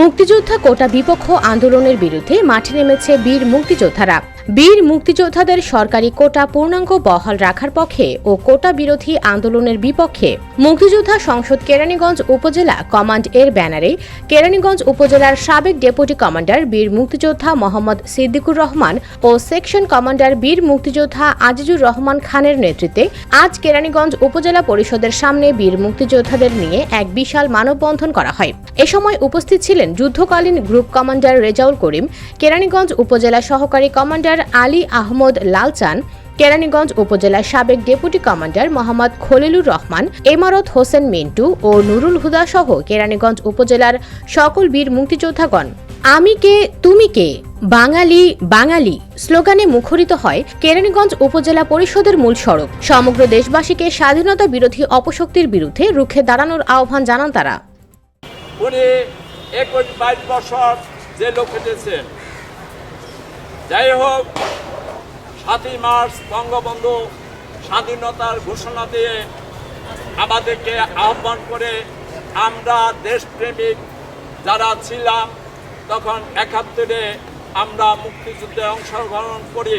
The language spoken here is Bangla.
মুক্তিযোদ্ধা কোটা বিপক্ষ আন্দোলনের বিরুদ্ধে মাঠে নেমেছে বীর মুক্তিযোদ্ধারা। বীর মুক্তিযোদ্ধাদের সরকারি কোটা পূর্ণাঙ্গ বহাল রাখার পক্ষে ও কোটা বিরোধী আন্দোলনের বিপক্ষে মুক্তিযোদ্ধা সংসদ কেরানীগঞ্জ উপজেলা কমান্ড এর ব্যানারে কেরানীগঞ্জ উপজেলার সাবেক ডেপুটি কমান্ডার বীর মুক্তিযোদ্ধা মোহাম্মদ সিদ্দিকুর রহমান ও সেকশন কমান্ডার বীর মুক্তিযোদ্ধা আজিজুর রহমান খানের নেতৃত্বে আজ কেরানীগঞ্জ উপজেলা পরিষদের সামনে বীর মুক্তিযোদ্ধাদের নিয়ে এক বিশাল মানববন্ধন করা হয়। এ সময় উপস্থিত ছিলেন যুদ্ধকালীন গ্রুপ কমান্ডার রেজাউল করিম, কেরানীগঞ্জ উপজেলা সহকারী কমান্ডার আলী আহমদ লালচান, কেরানীগঞ্জ উপজেলার সাবেক ডেপুটি কমান্ডার মোহাম্মদ খলিলুর রহমান, এমারত হোসেন মিন্টু ও নুরুল হুদা সহ কেরানীগঞ্জ উপজেলার সকল বীর মুক্তিযোদ্ধাগণ। আমি কে, তুমি কে? বাঙালি বাঙালি স্লোগানে মুখরিত হয় কেরানীগঞ্জ উপজেলা পরিষদের মূল সড়ক। সমগ্র দেশবাসীকে স্বাধীনতা বিরোধী অপশক্তির বিরুদ্ধে রুখে দাঁড়ানোর আহ্বান জানান তারা। একুশ বাইশ বছর জেল খেটেছেন। যাই হোক, সাতই মার্চ বঙ্গবন্ধু স্বাধীনতার ঘোষণা দিয়ে আমাদেরকে আহ্বান করে আমরা দেশপ্রেমিক যারা ছিলাম, তখন একাত্তরে আমরা মুক্তিযুদ্ধে অংশগ্রহণ করি।